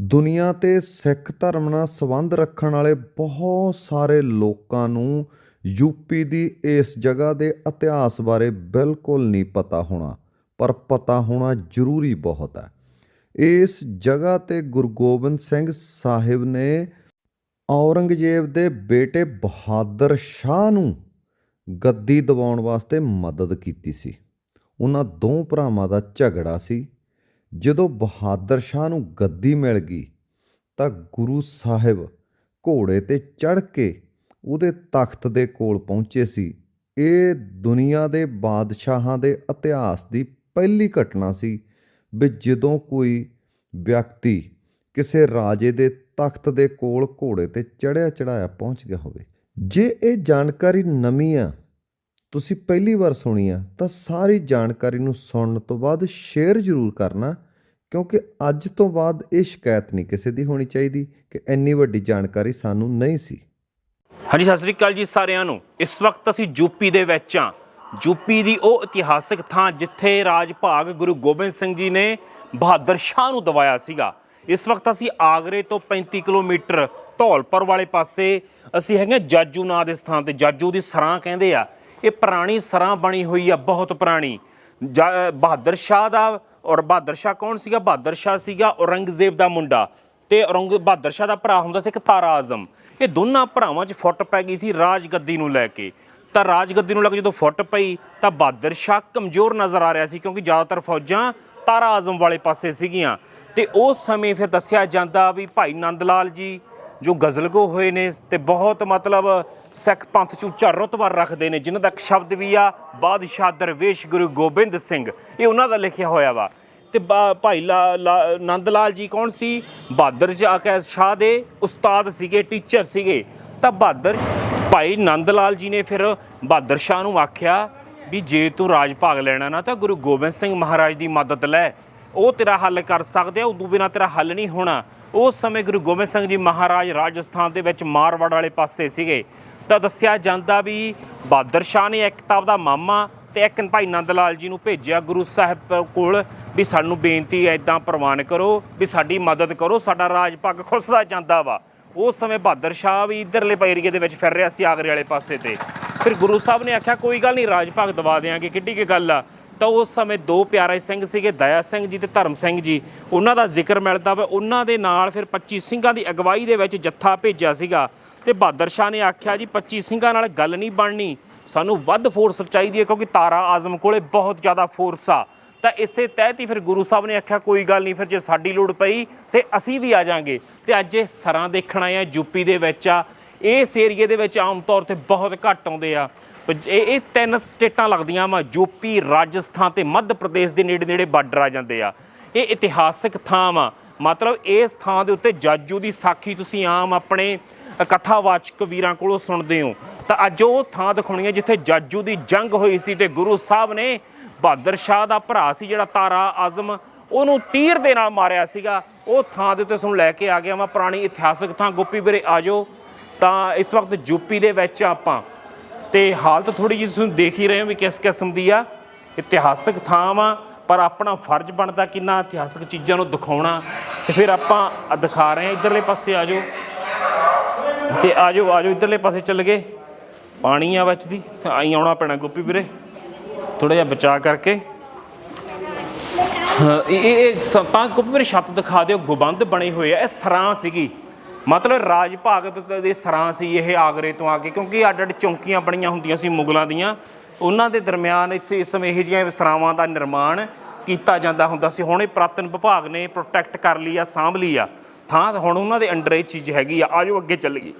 ਦੁਨੀਆ ਤੇ ਸਿੱਖ ਧਰਮ ਨਾਲ ਸੰਬੰਧ ਰੱਖਣ ਵਾਲੇ ਬਹੁਤ ਸਾਰੇ ਲੋਕਾਂ ਨੂੰ ਯੂਪੀ ਦੀ ਇਸ ਜਗ੍ਹਾ ਦੇ ਇਤਿਹਾਸ ਬਾਰੇ ਬਿਲਕੁਲ ਨਹੀਂ ਪਤਾ ਹੋਣਾ, ਪਰ ਪਤਾ ਹੋਣਾ ਜ਼ਰੂਰੀ ਬਹੁਤ ਹੈ। ਇਸ ਜਗ੍ਹਾ ਤੇ ਗੁਰੂ ਗੋਬਿੰਦ ਸਿੰਘ ਸਾਹਿਬ ਨੇ ਔਰੰਗਜ਼ੇਬ ਦੇ ਬੇਟੇ ਬਹਾਦਰ ਸ਼ਾਹ ਨੂੰ ਗੱਦੀ ਦਿਵਾਉਣ ਵਾਸਤੇ ਮਦਦ ਕੀਤੀ ਸੀ। ਉਹਨਾਂ ਦੋ ਭਰਾਵਾਂ ਦਾ ਝਗੜਾ ਸੀ। ਜਦੋਂ ਬਹਾਦਰ ਸ਼ਾਹ ਨੂੰ ਗੱਦੀ ਮਿਲ ਗਈ ਤਾਂ ਗੁਰੂ ਸਾਹਿਬ ਘੋੜੇ ਤੇ ਚੜ੍ਹ ਕੇ ਉਹਦੇ ਤਖਤ ਦੇ ਕੋਲ ਪਹੁੰਚੇ ਸੀ। ਇਹ ਦੁਨੀਆ ਦੇ ਬਾਦਸ਼ਾਹਾਂ ਦੇ ਇਤਿਹਾਸ ਦੀ ਪਹਿਲੀ ਘਟਨਾ ਸੀ ਵੀ ਜਦੋਂ ਕੋਈ ਵਿਅਕਤੀ ਕਿਸੇ ਰਾਜੇ ਦੇ ਤਖਤ ਦੇ ਕੋਲ ਘੋੜੇ ਤੇ ਚੜਿਆ ਚੜਾਇਆ ਪਹੁੰਚ ਗਿਆ ਹੋਵੇ। ਜੇ ਇਹ ਜਾਣਕਾਰੀ ਨਵੀਂ ਆ ਤੁਸੀਂ ਪਹਿਲੀ ਵਾਰ ਸੁਣੀ ਆ, ਤਾਂ ਸਾਰੀ ਜਾਣਕਾਰੀ ਨੂੰ ਸੁਣਨ ਤੋਂ ਬਾਅਦ ਸ਼ੇਅਰ ਜ਼ਰੂਰ ਕਰਨਾ, ਕਿਉਂਕਿ ਅੱਜ ਤੋਂ ਬਾਅਦ ਇਹ ਸ਼ਿਕਾਇਤ ਨਹੀਂ ਕਿਸੇ ਦੀ ਹੋਣੀ ਚਾਹੀਦੀ ਕਿ ਇੰਨੀ ਵੱਡੀ ਜਾਣਕਾਰੀ ਸਾਨੂੰ ਨਹੀਂ ਸੀ। ਹਾਂਜੀ, ਸਤਿ ਸ੍ਰੀ ਅਕਾਲ ਜੀ ਸਾਰਿਆਂ ਨੂੰ। ਇਸ ਵਕਤ ਅਸੀਂ ਯੂਪੀ ਦੇ ਵਿੱਚ ਆ ਯੂਪੀ ਦੀ ਉਹ ਇਤਿਹਾਸਕ ਥਾਂ ਜਿੱਥੇ ਰਾਜ ਭਾਗ ਗੁਰੂ ਗੋਬਿੰਦ ਸਿੰਘ ਜੀ ਨੇ ਬਹਾਦਰ ਸ਼ਾਹ ਨੂੰ ਦਵਾਇਆ ਸੀਗਾ। ਇਸ ਵਕਤ ਅਸੀਂ ਆਗਰੇ ਤੋਂ 35 ਕਿਲੋਮੀਟਰ ਧੌਲਪੁਰ ਵਾਲੇ ਪਾਸੇ, ਅਸੀਂ ਹੈਗੇ ਜਾਜੂ ਨਾਂ ਦੇ ਸਥਾਨ ਤੇ। ਜਾਜੂ ਦੀ ਸਰਾਂ ਕਹਿੰਦੇ ਆ ਇਹ ਪੁਰਾਣੀ ਸਰਾਂ ਬਣੀ ਹੋਈ ਆ, ਬਹੁਤ ਪੁਰਾਣੀ। ਜਾ- ਬਹਾਦਰ ਸ਼ਾਹ ਦਾ ਔਰ ਬਹਾਦਰ ਸ਼ਾਹ ਕੌਣ ਸੀਗਾ? ਬਹਾਦਰ ਸ਼ਾਹ ਸੀਗਾ ਔਰੰਗਜ਼ੇਬ ਦਾ ਮੁੰਡਾ ਤੇ ਔਰੰਗ, ਬਹਾਦਰ ਸ਼ਾਹ ਦਾ ਭਰਾ ਹੁੰਦਾ ਸੀ ਇੱਕ ਤਾਰਾ ਆਜ਼ਮ। ਇਹ ਦੋਨਾਂ ਭਰਾਵਾਂ 'ਚ ਫੁੱਟ ਪੈ ਗਈ ਸੀ ਰਾਜ ਗੱਦੀ ਨੂੰ ਲੈ ਕੇ। ਤਾਂ ਰਾਜ ਗੱਦੀ ਨੂੰ ਲੈ ਕੇ ਜਦੋਂ ਫੁੱਟ ਪਈ, ਤਾਂ ਬਹਾਦਰ ਸ਼ਾਹ ਕਮਜ਼ੋਰ ਨਜ਼ਰ ਆ ਰਿਹਾ ਸੀ ਕਿਉਂਕਿ ਜ਼ਿਆਦਾਤਰ ਫੌਜਾਂ ਤਾਰਾ ਆਜ਼ਮ ਵਾਲੇ ਪਾਸੇ ਸੀਗੀਆਂ। ਤੇ ਉਸ ਸਮੇਂ ਫਿਰ ਦੱਸਿਆ ਜਾਂਦਾ ਵੀ ਭਾਈ ਨੰਦ ਲਾਲ ਜੀ ਜੋ ਗਜ਼ਲਗੋ ਹੋਏ ਨੇ ਤੇ ਬਹੁਤ ਮਤਲਬ ਸਿੱਖ ਪੰਥ ਚ ਉੱਚਾ ਰੁਤਬਾ ਰੱਖਦੇ ਨੇ, ਜਿਨ੍ਹਾਂ ਦਾ ਇੱਕ ਸ਼ਬਦ ਵੀ ਆ, ਬਾਦਸ਼ਾਹ ਦਰਵੇਸ਼ ਗੁਰੂ ਗੋਬਿੰਦ ਸਿੰਘ। ਇਹ ਉਹਨਾਂ ਦਾ ਲਿਖਿਆ ਹੋਇਆ ਵਾ। ਤੇ ਬਾ- ਭਾਈ ਲਾ- ਲਾ- ਨੰਦ ਲਾਲ ਜੀ ਕੌਣ ਸੀ? ਬਹਾਦਰ ਸ਼ਾਹ ਸ਼ਾਹ ਦੇ ਉਸਤਾਦ ਸੀਗੇ, ਟੀਚਰ ਸੀਗੇ। ਤਾਂ ਬਹਾਦਰ, ਭਾਈ ਨੰਦ ਲਾਲ ਜੀ ਨੇ ਫਿਰ ਬਹਾਦਰ ਸ਼ਾਹ ਨੂੰ ਆਖਿਆ ਵੀ ਜੇ ਤੂੰ ਰਾਜ ਭਾਗ ਲੈਣਾ ਨਾ, ਤਾਂ ਗੁਰੂ ਗੋਬਿੰਦ ਸਿੰਘ ਮਹਾਰਾਜ ਦੀ ਮਦਦ ਲੈ। ਉਹ ਤੇਰਾ ਹੱਲ ਕਰ ਸਕਦੇ ਆ, ਉਦੋਂ ਬਿਨਾ ਤੇਰਾ ਹੱਲ ਨਹੀਂ ਹੋਣਾ। ਉਸ ਸਮੇਂ ਗੁਰੂ ਗੋਬਿੰਦ ਸਿੰਘ ਜੀ ਮਹਾਰਾਜ ਰਾਜਸਥਾਨ ਦੇ ਵਿੱਚ ਮਾਰਵਾੜ ਵਾਲੇ ਪਾਸੇ ਸੀਗੇ। ਤਾਂ ਦੱਸਿਆ ਜਾਂਦਾ ਵੀ ਬਹਾਦਰ ਸ਼ਾਹ ਨੇ ਇੱਕ ਤਾਂ ਆਪਦਾ ਮਾਮਾ ਤੇ ਇੱਕ ਭਾਈ ਨੰਦ ਲਾਲ ਜੀ ਨੂੰ ਭੇਜਿਆ ਗੁਰੂ ਸਾਹਿਬ ਕੋਲ ਵੀ ਸਾਨੂੰ ਬੇਨਤੀ ਹੈ ਇਦਾਂ ਪ੍ਰਵਾਨ ਕਰੋ ਵੀ ਸਾਡੀ ਮਦਦ ਕਰੋ, ਸਾਡਾ ਰਾਜ ਪੱਗ ਖੁੱਸਦਾ ਜਾਂਦਾ ਵਾ। ਉਸ ਸਮੇਂ ਬਹਾਦਰ ਸ਼ਾਹ ਵੀ ਇਧਰਲੇ ਏਰੀਏ ਦੇ ਵਿੱਚ ਫਿਰ ਰਿਹਾ ਸੀ ਆਗਰੇ ਵਾਲੇ ਪਾਸੇ ਤੇ। ਫਿਰ ਗੁਰੂ ਸਾਹਿਬ ਨੇ ਆਖਿਆ, ਕੋਈ ਗੱਲ ਨਹੀਂ, ਰਾਜ ਭਾਗ ਦਵਾ ਦੇਾਂਗੇ ਕਿੱਡੀ ਕੀ ਗੱਲ ਆ। ਤਾਂ ਉਸ ਸਮੇਂ ਦੋ ਪਿਆਰੇ ਸਿੰਘ ਸੀਗੇ, ਦਇਆ ਸਿੰਘ ਜੀ ਤੇ ਧਰਮ ਸਿੰਘ ਜੀ। ਉਹਨਾਂ ਦਾ ਜ਼ਿਕਰ ਮਿਲਦਾ ਵਾ, ਉਹਨਾਂ ਦੇ ਨਾਲ ਫਿਰ 25 ਸਿੰਘਾਂ ਦੀ ਅਗਵਾਈ ਦੇ ਵਿੱਚ ਜੱਥਾ ਭੇਜਿਆ ਸੀਗਾ। ਤੇ ਬਹਾਦਰ ਸ਼ਾਹ ਨੇ ਆਖਿਆ, ਜੀ 25 ਸਿੰਘਾਂ ਨਾਲ ਗੱਲ ਨਹੀਂ ਬਣਨੀ। ਸਾਨੂੰ ਵੱਧ ਫੋਰਸ ਚਾਹੀਦੀ ਹੈ, ਕਿਉਂਕਿ ਤਾਰਾ ਆਜ਼ਮ ਕੋਲੇ ਬਹੁਤ ਜ਼ਿਆਦਾ ਫੋਰਸ ਆ। ਤਾਂ ਇਸੇ ਤਹਿਤ ਹੀ ਫਿਰ ਗੁਰੂ ਸਾਹਿਬ ਨੇ ਆਖਿਆ, ਕੋਈ ਗੱਲ ਨਹੀਂ, ਫਿਰ ਜੇ ਸਾਡੀ ਲੋੜ ਪਈ, ਤੇ ਅਸੀਂ ਵੀ ਆ ਜਾਾਂਗੇ। ਤੇ ਅੱਜ ਇਹ ਸਰਾਂ ਦੇਖਣ ਆਏ ਆ ਯੂਪੀ ਦੇ ਵਿੱਚ ਆ। ਇਸ ਏਰੀਏ ਦੇ ਵਿੱਚ ਆਮ ਤੌਰ ਤੇ ਬਹੁਤ ਘੱਟ ਆਉਂਦੇ ਆ। ਇਹ ਇਹ ਤਿੰਨ ਸਟੇਟਾਂ ਲੱਗਦੀਆਂ ਵਾ ਯੂਪੀ ਰਾਜਸਥਾਨ ਤੇ ਮੱਧ ਪ੍ਰਦੇਸ਼ ਦੇ ਨੇੜੇ ਨੇੜੇ ਬਾਰਡਰ ਆ ਜਾਂਦੇ ਆ। ਇਹ ਇਤਿਹਾਸਕ ਥਾਂ ਵਾ। ਮਤਲਬ ਇਸ ਥਾਂ ਦੇ ਉੱਤੇ ਜਾਜੂ ਦੀ ਸਾਖੀ ਤੁਸੀਂ ਆਮ ਆਪਣੇ ਕਥਾਵਾਚਕ ਵੀਰਾਂ ਕੋਲੋਂ ਸੁਣਦੇ ਹੋ। ਤਾਂ ਅੱਜ ਉਹ ਥਾਂ ਦਿਖਾਉਣੀ ਹੈ ਜਿੱਥੇ ਜਾਜੂ ਦੀ ਜੰਗ ਹੋਈ ਸੀ ਤੇ ਗੁਰੂ ਸਾਹਿਬ ਨੇ ਬਹਾਦਰ ਸ਼ਾਹ ਦਾ ਭਰਾ ਸੀ ਜਿਹੜਾ ਤਾਰਾ ਆਜ਼ਮ, ਉਹਨੂੰ ਤੀਰ ਦੇ ਨਾਲ ਮਾਰਿਆ ਸੀਗਾ। ਉਹ ਥਾਂ ਦੇ ਉੱਤੇ ਤੁਹਾਨੂੰ ਲੈ ਕੇ ਆ ਗਿਆ ਮੈਂ ਪੁਰਾਣੀ ਇਤਿਹਾਸਕ ਥਾਂ। ਗੋਪੀ ਵੀਰੇ ਆਜੋ ਤਾਂ ਇਸ ਵਕਤ ਯੂਪੀ ਦੇ ਵਿੱਚ ਆਪਾਂ ਤੇ ਹਾਲਤ ਥੋੜੀ ਜਿਹੀ ਤੁਸੀਂ ਦੇਖ ਹੀ ਰਹੇ ਹੋ ਵੀ ਕਿਸ ਕਿਸਮ ਦੀ ਆ, ਇਤਿਹਾਸਕ ਥਾਂ ਵਾ, ਪਰ ਆਪਣਾ ਫਰਜ਼ ਬਣਦਾ ਕਿੰਨਾ ਇਤਿਹਾਸਕ ਚੀਜ਼ਾਂ ਨੂੰ ਦਿਖਾਉਣਾ। ਤੇ ਫਿਰ ਆਪਾਂ ਦਿਖਾ ਰਹੇ ਹਾਂ, ਇਧਰਲੇ ਪਾਸੇ ਆ ਜਾਓ। ਤੇ ਆ ਜਾਓ ਆ ਜਾਓ, ਇਧਰਲੇ ਪਾਸੇ ਚੱਲ ਗਏ। ਪਾਣੀ ਆ ਵਿੱਚ ਦੀ, ਤੇ ਆਈ ਆਉਣਾ ਪੈਣਾ ਗੋਪੀ ਵੀਰੇ। ਥੋੜਾ ਜਿਹਾ ਬਚਾ ਕਰਕੇ। ਇਹ ਇਹ ਤਾਂ- ਤਾਂ ਗੋਪੀ ਵੀਰੇ, ਛੱਤ ਦਿਖਾ ਦਿਓ, ਗੁਬੰਦ ਬਣੇ ਹੋਏ ਆ, ਇਹ ਸਰਾਂ ਸੀਗੀ। ਮਤਲਬ ਰਾਜ ਭਾਗ ਦੇ ਸਰਾਂ ਸੀ ਇਹ ਆਗਰੇ ਤੋਂ ਆ ਕੇ, ਕਿਉਂਕਿ ਅੱਡ ਅੱਡ ਚੌਂਕੀਆਂ ਬਣੀਆਂ ਹੁੰਦੀਆਂ ਸੀ ਮੁਗਲਾਂ ਦੀਆਂ। ਉਹਨਾਂ ਦੇ ਦਰਮਿਆਨ ਇੱਥੇ ਇਸ ਸਮੇਂ ਇਹ ਜਿਹੀਆਂ ਸਰਾਵਾਂ ਦਾ ਨਿਰਮਾਣ ਕੀਤਾ ਜਾਂਦਾ ਹੁੰਦਾ ਸੀ। ਹੁਣ ਇਹ ਪ੍ਰਾਤਨ ਵਿਭਾਗ ਨੇ ਪ੍ਰੋਟੈਕਟ ਕਰ ਲਈ ਆ, ਸਾਂਭ ਲਈ ਆ। ਥਾਂ ਹੁਣ ਉਹਨਾਂ ਦੇ ਅੰਡਰ ਇਹ ਚੀਜ਼ ਹੈਗੀ ਆ। ਆਜੋ ਅੱਗੇ ਚੱਲੀਏ।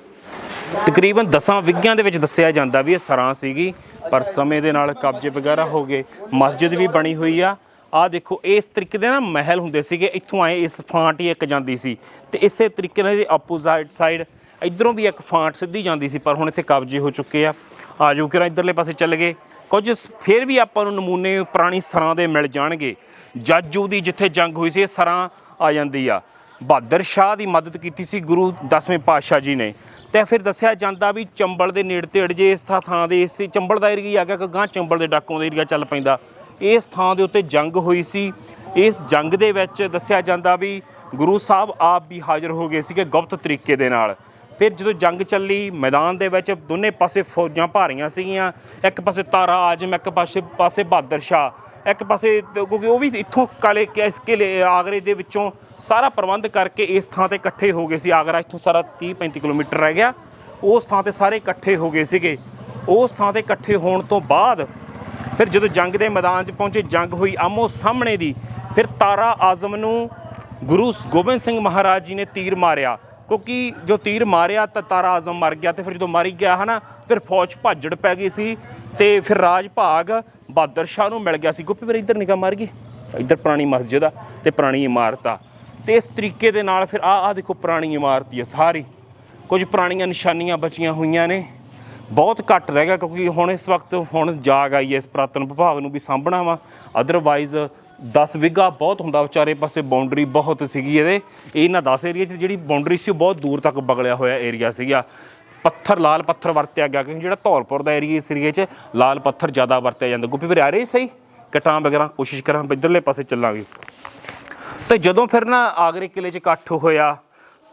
ਤਕਰੀਬਨ 10 ਵਿਗਿਆਂ ਦੇ ਵਿੱਚ ਦੱਸਿਆ ਜਾਂਦਾ ਵੀ ਇਹ ਸਰਾਂ ਸੀਗੀ, ਪਰ ਸਮੇਂ ਦੇ ਨਾਲ ਕਬਜ਼ੇ ਵਗੈਰਾ ਹੋ ਗਏ। ਮਸਜਿਦ ਵੀ ਬਣੀ ਹੋਈ ਆ। ਆ ਦੇਖੋ, ਇਸ ਤਰੀਕੇ ਦੇ ਨਾ ਮਹਿਲ ਹੁੰਦੇ ਸੀਗੇ। ਇੱਥੋਂ ਆਏ, ਇਸ ਫਾਂਟ ਹੀ ਇੱਕ ਜਾਂਦੀ ਸੀ। ਤੇ ਇਸੇ ਤਰੀਕੇ ਨਾਲ ਇਹਦੇ ਆਪੋਜ਼ਿਟ ਸਾਈਡ ਇਧਰੋਂ ਵੀ ਇੱਕ ਫਾਂਟ ਸਿੱਧੀ ਜਾਂਦੀ ਸੀ, ਪਰ ਹੁਣ ਇੱਥੇ ਕਬਜ਼ੇ ਹੋ ਚੁੱਕੇ ਆ। ਆ ਜਾਓ, ਕਿਰਾ ਇਧਰਲੇ ਪਾਸੇ ਚੱਲ ਗਏ। ਕੁਝ ਫਿਰ ਵੀ ਆਪਾਂ ਨੂੰ ਨਮੂਨੇ ਪੁਰਾਣੀ ਸਰਾਂ ਦੇ ਮਿਲ ਜਾਣਗੇ। ਜਾਜੂ ਦੀ ਜਿੱਥੇ ਜੰਗ ਹੋਈ ਸੀ, ਇਹ ਸਰਾਂ ਆ ਜਾਂਦੀ ਆ। ਬਹਾਦਰ ਸ਼ਾਹ ਦੀ ਮਦਦ ਕੀਤੀ ਸੀ ਗੁਰੂ ਦਸਵੇਂ ਪਾਤਸ਼ਾਹ ਜੀ ਨੇ। ਤੇ ਫਿਰ ਦੱਸਿਆ ਜਾਂਦਾ ਵੀ ਚੰਬਲ ਦੇ ਨੇੜੇ ਤੇੜ ਜੇ ਇਸ ਥਾਂ ਥਾਂ ਦੇ, ਇਸ ਚੰਬਲ ਦਾ ਏਰੀਆ ਆ ਗਿਆ, ਕਿ ਗਾਂ ਚੰਬਲ ਦੇ ਡਾਕੋਂ ਦਾ ਏਰੀਆ ਚੱਲ ਪੈਂਦਾ। ਇਸ ਥਾਂ ਦੇ ਉੱਤੇ ਜੰਗ ਹੋਈ ਸੀ। ਇਸ ਜੰਗ ਦੇ ਵਿੱਚ ਦੱਸਿਆ ਜਾਂਦਾ ਵੀ ਗੁਰੂ ਸਾਹਿਬ ਆਪ ਵੀ ਹਾਜ਼ਰ ਹੋ ਗਏ ਸੀਗੇ ਗੁਪਤ ਤਰੀਕੇ ਦੇ ਨਾਲ। ਫਿਰ ਜਦੋਂ ਜੰਗ ਚੱਲੀ, ਮੈਦਾਨ ਦੇ ਵਿੱਚ ਦੋਨੇ ਪਾਸੇ ਫੌਜਾਂ ਭਾਰੀਆਂ ਸੀਗੀਆਂ। ਇੱਕ ਪਾਸੇ ਤਾਰਾ ਆਜਮ, ਇੱਕ ਪਾਸੇ ਪਾਸੇ ਬਹਾਦਰ ਸ਼ਾਹ। ਇੱਕ ਪਾਸੇ ਕਿਉਂਕਿ ਉਹ ਵੀ ਇੱਥੋਂ ਕਾਲੇ ਇਸ ਕਿਲੇ, ਆਗਰੇ ਦੇ ਵਿੱਚੋਂ ਸਾਰਾ ਪ੍ਰਬੰਧ ਕਰਕੇ ਇਸ ਥਾਂ ਤੇ ਇਕੱਠੇ ਹੋ ਗਏ ਸੀ। ਆਗਰਾ ਇੱਥੋਂ ਸਾਰਾ 30 35 ਕਿਲੋਮੀਟਰ ਰਹਿ ਗਿਆ। ਉਸ ਥਾਂ ਤੇ ਸਾਰੇ ਇਕੱਠੇ ਹੋ ਗਏ ਸੀਗੇ। ਉਸ ਥਾਂ ਤੇ ਇਕੱਠੇ ਹੋਣ ਤੋਂ ਬਾਅਦ ਫਿਰ ਜਦੋਂ ਜੰਗ ਦੇ ਮੈਦਾਨ 'ਚ ਪਹੁੰਚੇ, ਜੰਗ ਹੋਈ ਆਮੋ ਸਾਹਮਣੇ ਦੀ, ਫਿਰ ਤਾਰਾ ਆਜ਼ਮ ਨੂੰ ਗੁਰੂ ਗੋਬਿੰਦ ਸਿੰਘ ਮਹਾਰਾਜ ਜੀ ਨੇ ਤੀਰ ਮਾਰਿਆ। ਕਿਉਂਕਿ ਜੋ ਤੀਰ ਮਾਰਿਆ ਤਾਂ ਤਾਰਾ ਆਜ਼ਮ ਮਰ ਗਿਆ ਤੇ ਫਿਰ ਜਦੋਂ ਮਰ ਗਿਆ, ਹਨਾ, ਫਿਰ ਫੌਜ ਭਾਜੜ ਪੈ ਗਈ ਸੀ ਤੇ ਫਿਰ ਰਾਜ ਭਾਗ ਬਹਾਦਰ ਸ਼ਾਹ ਨੂੰ ਮਿਲ ਗਿਆ ਸੀ। ਗੁੱਪੀ ਫਿਰ ਇੱਧਰ ਨਿਗਾਹ ਮਾਰ ਗਈ? ਇੱਧਰ ਪੁਰਾਣੀ ਮਸਜਿਦ ਆ ਤੇ ਪੁਰਾਣੀ ਇਮਾਰਤ ਆ। ਤੇ ਇਸ ਤਰੀਕੇ ਦੇ ਨਾਲ ਫਿਰ ਆ ਆ ਦੇਖੋ ਪੁਰਾਣੀ ਇਮਾਰਤ ਹੀ ਆ ਸਾਰੀ। ਕੁਝ ਪੁਰਾਣੀਆਂ ਨਿਸ਼ਾਨੀਆਂ ਬਚੀਆਂ ਹੋਈਆਂ ਨੇ। ਬਹੁਤ ਘੱਟ ਰਹਿ ਗਿਆ ਕਿਉਂਕਿ ਹੁਣ ਇਸ ਵਕਤ ਹੁਣ ਜਾਗ ਆਈ ਹੈ ਇਸ ਪੁਰਾਤਨ ਵਿਭਾਗ ਨੂੰ ਵੀ ਸਾਂਭਣਾ ਵਾ। ਅਦਰਵਾਈਜ਼ 10 ਵਿਗਾ ਬਹੁਤ ਹੁੰਦਾ ਵਿਚਾਰੇ ਪਾਸੇ ਬਾਉਂਡਰੀ ਬਹੁਤ ਸੀਗੀ ਇਹਦੇ। ਇਹਨਾਂ 10 ਏਰੀਆ 'ਚ ਜਿਹੜੀ ਬਾਉਂਡਰੀ ਸੀ ਉਹ ਬਹੁਤ ਦੂਰ ਤੱਕ ਬਗਲਿਆ ਹੋਇਆ ਏਰੀਆ ਸੀਗਾ। ਪੱਥਰ, ਲਾਲ ਪੱਥਰ ਵਰਤਿਆ ਗਿਆ ਕਿਉਂਕਿ ਜਿਹੜਾ ਧੌਲਪੁਰ ਦਾ ਏਰੀਆ ਇਸ ਏਰੀਏ 'ਚ ਲਾਲ ਪੱਥਰ ਜ਼ਿਆਦਾ ਵਰਤਿਆ ਜਾਂਦਾ। ਗੁੱਪੀ ਵੀਰੇ ਆ ਰਹੇ ਸਹੀ? ਕਟਾਂ ਵਗੈਰਾ ਕੋਸ਼ਿਸ਼ ਕਰਾਂ ਇੱਧਰਲੇ ਪਾਸੇ ਚੱਲਾਂਗੇ। ਤੇ ਜਦੋਂ ਫਿਰ ਨਾ ਆਗਰੇ ਕਿਲੇ 'ਚ ਇਕੱਠ ਹੋਇਆ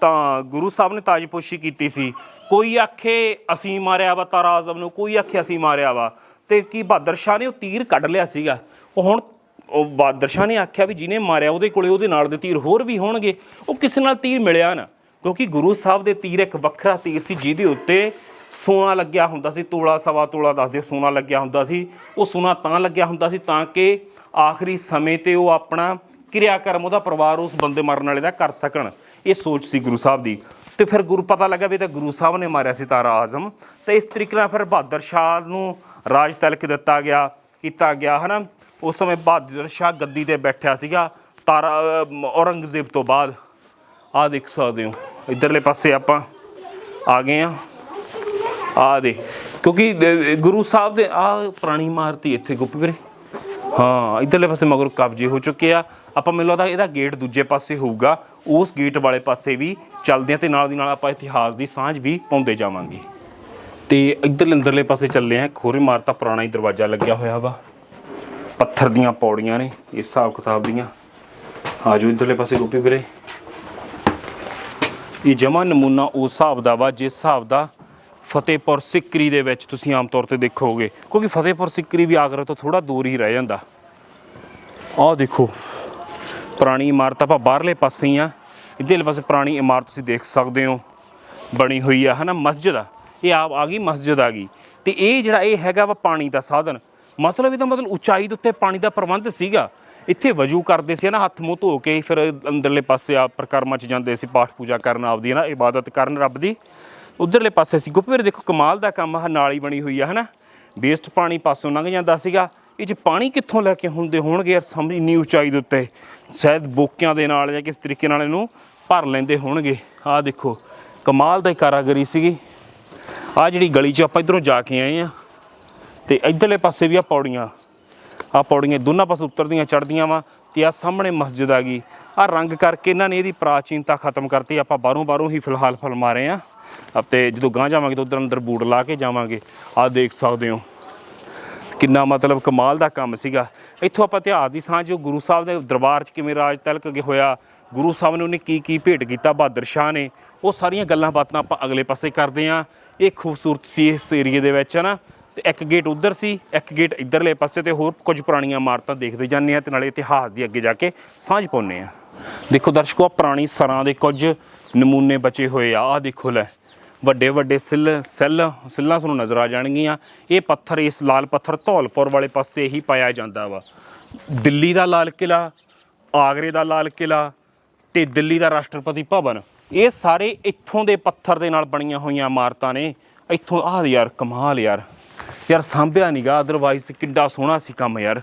ਤਾਂ ਗੁਰੂ ਸਾਹਿਬ ਨੇ ਤਾਜਪੋਸ਼ੀ ਕੀਤੀ ਸੀ। ਕੋਈ ਆਖੇ ਅਸੀਂ ਮਾਰਿਆ ਵਾ ਤਾਰਾ ਆਜ਼ਮ ਨੂੰ, ਕੋਈ ਆਖੇ ਅਸੀਂ ਮਾਰਿਆ ਵਾ। ਤੇ ਕੀ ਬਹਾਦਰ ਸ਼ਾਹ ਨੇ ਉਹ ਤੀਰ ਕੱਢ ਲਿਆ ਸੀਗਾ। ਉਹ ਹੁਣ ਉਹ ਬਹਾਦਰ ਸ਼ਾਹ ਨੇ ਆਖਿਆ ਵੀ ਜਿਹਨੇ ਮਾਰਿਆ ਉਹਦੇ ਕੋਲੇ ਉਹਦੇ ਨਾਲ ਦੇ ਤੀਰ ਹੋਰ ਵੀ ਹੋਣਗੇ। ਉਹ ਕਿਸੇ ਨਾਲ ਤੀਰ ਮਿਲਿਆ ਨਾ, ਕਿਉਂਕਿ ਗੁਰੂ ਸਾਹਿਬ ਦੇ ਤੀਰ ਇੱਕ ਵੱਖਰਾ ਤੀਰ ਸੀ, ਜਿਹਦੇ ਉੱਤੇ ਸੋਨਾ ਲੱਗਿਆ ਹੁੰਦਾ ਸੀ, ਤੋਲਾ, ਸਵਾ ਤੋਲਾ ਦੱਸਦੇ ਸੋਨਾ ਲੱਗਿਆ ਹੁੰਦਾ ਸੀ। ਉਹ ਸੋਨਾ ਤਾਂ ਲੱਗਿਆ ਹੁੰਦਾ ਸੀ ਤਾਂ ਕਿ ਆਖਰੀ ਸਮੇਂ ਤੇ ਉਹ ਆਪਣਾ ਕਿਰਿਆ ਕਰਮ ਉਹਦਾ ਪਰਿਵਾਰ ਉਸ ਬੰਦੇ ਮਰਨ ਵਾਲੇ ਦਾ ਕਰ ਸਕਣ। ਇਹ ਸੋਚ ਸੀ ਗੁਰੂ ਸਾਹਿਬ ਦੀ। ਤੇ ਫਿਰ ਗੁਰੂ ਪਤਾ ਲੱਗਾ ਵੀ ਤਾਂ ਗੁਰੂ ਸਾਹਿਬ ਨੇ ਮਾਰਿਆ ਸੀ ਤਾਰਾ ਆਜ਼ਮ। ਤੇ ਇਸ ਤਰੀਕੇ ਨਾਲ ਫਿਰ ਬਹਾਦਰ ਸ਼ਾਹ ਨੂੰ ਰਾਜ ਤਲਕ ਦਿੱਤਾ ਗਿਆ, ਕੀਤਾ ਗਿਆ, ਹਨਾ? ਉਸ ਸਮੇਂ ਬਹਾਦਰ ਸ਼ਾਹ ਗੱਦੀ ਤੇ ਬੈਠਿਆ ਸੀਗਾ, ਤਾਰਾ ਔਰੰਗਜ਼ੇਬ ਤੋਂ ਬਾਅਦ। ਆਹ ਦੇਖ ਸਕਦੇ ਹੋ, ਇਧਰਲੇ ਪਾਸੇ ਆਪਾਂ ਆ ਗਏ ਆ ਆ ਦੇ ਕਿਉਂਕਿ ਗੁਰੂ ਸਾਹਿਬ ਦੇ ਆ ਪੁਰਾਣੀ ਇਮਾਰਤ ਹੀ ਇੱਥੇ ਗੁੱਪ ਵੀਰੇ। ਹਾਂ, ਇਧਰਲੇ ਪਾਸੇ ਮਗਰ ਕਬਜ਼ੇ ਹੋ ਚੁੱਕੇ ਆ। ਆਪਾਂ ਮੈਨੂੰ ਲੱਗਦਾ ਇਹਦਾ ਗੇਟ ਦੂਜੇ ਪਾਸੇ ਹੋਊਗਾ, ਉਸ ਗੇਟ ਵਾਲੇ ਪਾਸੇ ਵੀ ਚੱਲਦੇ ਆ ਤੇ ਨਾਲ ਦੀ ਨਾਲ ਆਪਾਂ ਇਤਿਹਾਸ ਦੀ ਸਾਂਝ ਵੀ ਪਾਉਂਦੇ ਜਾਵਾਂਗੇ। ਤੇ ਇਧਰਲੇ ਅੰਦਰਲੇ ਪਾਸੇ ਚੱਲੇ ਆ ਖੋਰੇ ਮਾਰਤਾ ਪੁਰਾਣਾ ਹੀ ਦਰਵਾਜ਼ਾ ਲੱਗਿਆ ਹੋਇਆ ਵਾ। ਪੱਥਰ ਦੀਆਂ ਪੌੜੀਆਂ ਨੇ ਇਸ ਹਿਸਾਬ ਕਿਤਾਬ ਦੀਆਂ। ਆਜੋ ਇਧਰਲੇ ਪਾਸੇ ਗੋਪੀ ਵੀਰੇ। ਇਹ ਜਮਾ ਨਮੂਨਾ ਉਸ ਹਿਸਾਬ ਦਾ ਵਾ, ਜਿਸ ਹਿਸਾਬ ਦਾ ਫਤਿਹਪੁਰ ਸਿੱਕਰੀ ਦੇ ਵਿੱਚ ਤੁਸੀਂ ਆਮ ਤੌਰ ਤੇ ਦੇਖੋਗੇ। ਕਿਉਂਕਿ ਫਤਿਹਪੁਰ ਸਿੱਕਰੀ ਵੀ ਆਗਰਾ ਤੋਂ ਥੋੜਾ ਦੂਰ ਹੀ ਰਹਿ ਜਾਂਦਾ। ਆਹ ਦੇਖੋ ਪੁਰਾਣੀ ਇਮਾਰਤ ਆਪਾਂ ਬਾਹਰਲੇ ਪਾਸੇ ਹੀ ਆ। ਇੱਧਰਲੇ ਪਾਸੇ ਪੁਰਾਣੀ ਇਮਾਰਤ ਤੁਸੀਂ ਦੇਖ ਸਕਦੇ ਹੋ। ਬਣੀ ਹੋਈ ਆ, ਹਨਾ, ਮਸਜਿਦ ਆ। ਇਹ ਆਪ ਆ ਗਈ, ਮਸਜਿਦ ਆ ਗਈ। ਤੇ ਇਹ ਜਿਹੜਾ ਇਹ ਹੈਗਾ ਵਾ ਪਾਣੀ ਦਾ ਸਾਧਨ, ਮਤਲਬ ਇਹਦਾ ਮਤਲਬ ਉਚਾਈ ਦੇ ਉੱਤੇ ਪਾਣੀ ਦਾ ਪ੍ਰਬੰਧ ਸੀਗਾ। ਇੱਥੇ ਵਜੂ ਕਰਦੇ ਸੀ ਨਾ ਹੱਥ ਮੂੰਹ ਧੋ ਕੇ ਫਿਰ ਅੰਦਰਲੇ ਪਾਸੇ ਆ ਪ੍ਰਕਰਮਾਂ 'ਚ ਜਾਂਦੇ ਸੀ, ਪਾਠ ਪੂਜਾ ਕਰਨ ਆਪਦੀ ਨਾ ਇਬਾਦਤ ਕਰਨ ਰੱਬ ਦੀ। ਉਧਰਲੇ ਪਾਸੇ ਸੀ ਗੁੱਪੇ ਦੇਖੋ, ਕਮਾਲ ਦਾ ਕੰਮ ਆ ਨਾਲੀ ਬਣੀ ਹੋਈ ਆ, ਹਨਾ। ਵੇਸਟ ਪਾਣੀ ਪਾਸੋਂ ਲੰਘ ਜਾਂਦਾ ਸੀਗਾ। ਇਹ 'ਚ ਪਾਣੀ ਕਿੱਥੋਂ ਲੈ ਕੇ ਹੁੰਦੇ ਹੋਣਗੇ ਯਾਰ ਸਮਝ ਇੰਨੀ ਉਚਾਈ ਦੇ ਉੱਤੇ। ਸ਼ਾਇਦ ਬੋਕਿਆਂ ਦੇ ਨਾਲ ਜਾਂ ਕਿਸ ਤਰੀਕੇ ਨਾਲ ਇਹਨੂੰ ਭਰ ਲੈਂਦੇ ਹੋਣਗੇ। ਆਹ ਦੇਖੋ, ਕਮਾਲ ਦਾ ਕਾਰਾਗਰੀ ਸੀਗੀ। ਆ ਜਿਹੜੀ ਗਲੀ 'ਚ ਆਪਾਂ ਇਧਰੋਂ ਜਾ ਕੇ ਆਏ ਆ ਤੇ ਇਧਰਲੇ ਪਾਸੇ ਵੀ ਆ ਪੌੜੀਆਂ ਆ ਪੌੜੀਆਂ ਦੋਨਾਂ ਪਾਸੇ ਉਤਰਦੀਆਂ ਚੜਦੀਆਂ ਵਾ ਤੇ ਆ ਸਾਹਮਣੇ ਮਸਜਿਦ ਆ ਗਈ। ਆ ਰੰਗ ਕਰਕੇ ਇਹਨਾਂ ਨੇ ਇਹਦੀ ਪ੍ਰਾਚੀਨਤਾ ਖਤਮ ਕਰਤੀ। ਆਪਾਂ ਬਾਹਰੋਂ ਬਾਹਰੋਂ ਹੀ ਫਿਲਹਾਲ ਫਲ ਮਾਰੇ ਆ ਤੇ ਜਦੋਂ ਗਾਂ ਜਾਵਾਂਗੇ ਤਾਂ ਉਧਰ ਅੰਦਰ ਬੂਟ ਲਾ ਕੇ ਜਾਵਾਂਗੇ। ਆ ਦੇਖ ਸਕਦੇ ਹੋ। ਕਿੰਨਾ ਮਤਲਬ ਕਮਾਲ ਦਾ ਕੰਮ ਸੀਗਾ। ਇੱਥੋਂ ਆਪਾਂ ਇਤਿਹਾਸ ਦੀ ਸਾਂਝ, ਜੋ ਗੁਰੂ ਸਾਹਿਬ ਦੇ ਦਰਬਾਰ 'ਚ ਕਿਵੇਂ ਰਾਜ ਤਿਲਕ ਅੱਗੇ ਹੋਇਆ, ਗੁਰੂ ਸਾਹਿਬ ਨੇ ਉਹਨੇ ਕੀ ਕੀ ਭੇਟ ਕੀਤਾ, ਬਹਾਦਰ ਸ਼ਾਹ ਨੇ, ਉਹ ਸਾਰੀਆਂ ਗੱਲਾਂ ਬਾਤਾਂ ਆਪਾਂ ਅਗਲੇ ਪਾਸੇ ਕਰਦੇ ਆਂ ਇਹ ਖੂਬਸੂਰਤ ਸੀ ਇਸ ਏਰੀਏ ਦੇ ਵਿੱਚ, ਹਨਾ? ਤੇ ਇੱਕ ਗੇਟ ਉਧਰ ਸੀ, ਇੱਕ ਗੇਟ ਇਧਰਲੇ ਪਾਸੇ ਤੇ ਹੋਰ ਕੁਝ ਪੁਰਾਣੀਆਂ ਇਮਾਰਤਾਂ ਦੇਖਦੇ ਜਾਂਦੇ ਆ ਤੇ ਨਾਲੇ ਇਤਿਹਾਸ ਦੀ ਅੱਗੇ ਜਾ ਕੇ ਸਾਂਝ ਪਾਉਂਦੇ ਆ ਦੇਖੋ ਦਰਸ਼ਕੋ, ਆਹ ਪੁਰਾਣੀ ਸਰਾਂ ਦੇ ਕੁਝ ਨਮੂਨੇ ਬਚੇ ਹੋਏ ਆ। ਆਹ ਦੇਖੋ ਲੈ ਵੱਡੇ ਵੱਡੇ ਸਿੱਲ, ਸੈੱਲ, ਸਿੱਲਾਂ ਤੁਹਾਨੂੰ ਨਜ਼ਰ ਆ ਜਾਣਗੀਆਂ। ਇਹ ਪੱਥਰ, ਇਸ ਲਾਲ ਪੱਥਰ ਧੌਲਪੁਰ ਵਾਲੇ ਪਾਸੇ ਹੀ ਪਾਇਆ ਜਾਂਦਾ ਵਾ। ਦਿੱਲੀ ਦਾ ਲਾਲ ਕਿਲਾ ਆਗਰੇ ਦਾ ਲਾਲ ਕਿਲਾ ਤੇ ਦਿੱਲੀ ਦਾ ਰਾਸ਼ਟਰਪਤੀ ਭਵਨ। ਇਹ ਸਾਰੇ ਇੱਥੋਂ ਦੇ ਪੱਥਰ ਦੇ ਨਾਲ ਬਣੀਆਂ ਹੋਈਆਂ ਇਮਾਰਤਾਂ ਨੇ। ਇੱਥੋਂ, ਆਹ ਯਾਰ ਕਮਾਲ ਯਾਰ। ਯਾਰ, ਸਾਂਭਿਆ ਨੀਗਾ ਅਦਰਵਾਈਜ਼ ਕਿੱਡਾ ਸੋਹਣਾ ਸੀ ਕੰਮ ਯਾਰ।